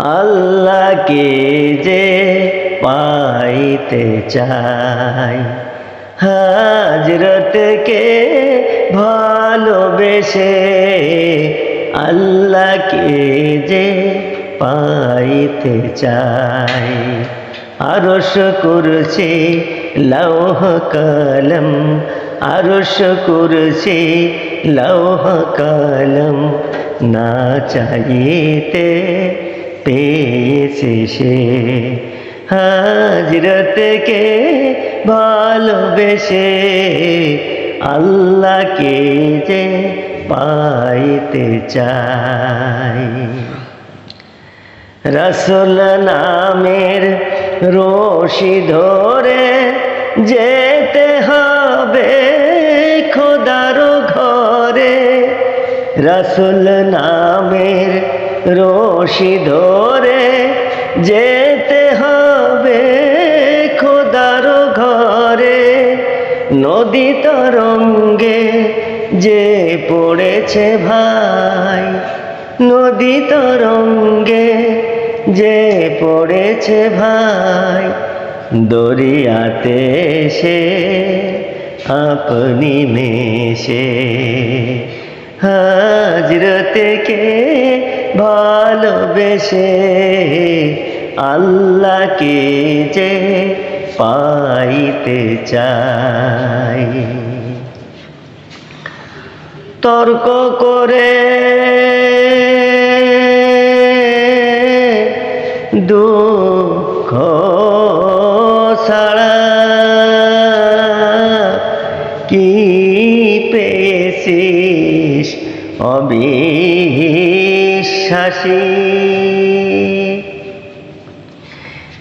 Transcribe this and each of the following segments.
আল্লাহকে যে পাইতে চাই। হাজরতকে ভালোবেসে আল্লাহকে যে পাইতে চাই। আরশ করছে লৌহ কলম, আরশ করছে লৌহ কলম না চাইতে পেয়েছে সে। হাজরতকে ভালোবেসে আল্লাহকে যে পাইতে চাই। রসুল নামের রশি ধরে যেতে হবে খোদার ঘরে। রসুল নামের রশি ধরে যেতে হবে খোদার ঘরে। নদী তরঙ্গে যে পড়েছে ভাই, নদী তরঙ্গে যে পড়েছে ভাই, দরিয়াতে সে আপনি মেশে। হাজরতকে ভালোবেসে আল্লাহকে যে পাইতে চাই। তর্ক করে দুঃখ কি পেয়েছিস অবিশ্বাসী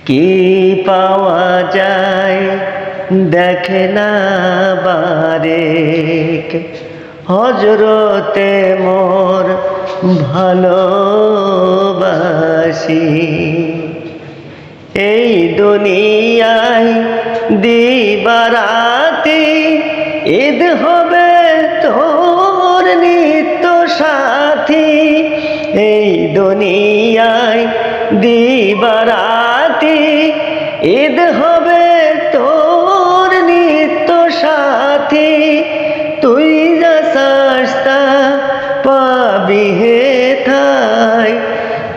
কি পাওয়া যায় দেখে না বারেক। হজরতে মোর ভালোবাসি। এই দুনিয়ায় দিবারাতে দিবারাতে, ঈদ হবে তোর নিত্য সাথী তুই যা সস্তা পাবি হে থাই,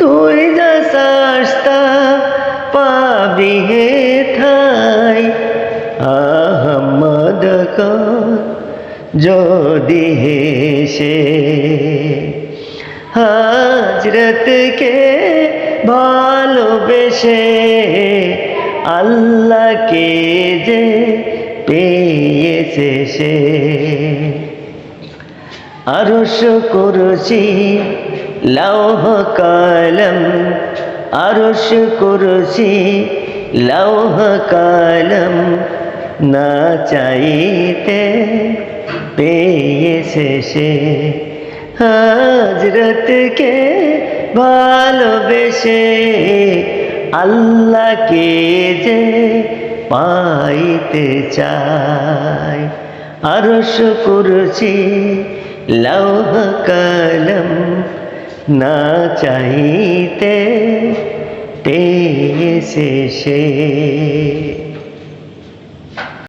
তুই যা সস্তা পাবি হে থাই। আহমদ যদি হেসে হাজরতকে ভালোবেসে আল্লাহকে যে পেয়েছে সে। আরশ করছি লৌহ কলম, আরশ করছি লৌহ কলম, না চাইতে পেয়েছে সে। হাজরতকে ভালোবেসে আল্লাহকে যে পাইতে চাই। আরশ করছি লৌহ কলম না চাইতে সে।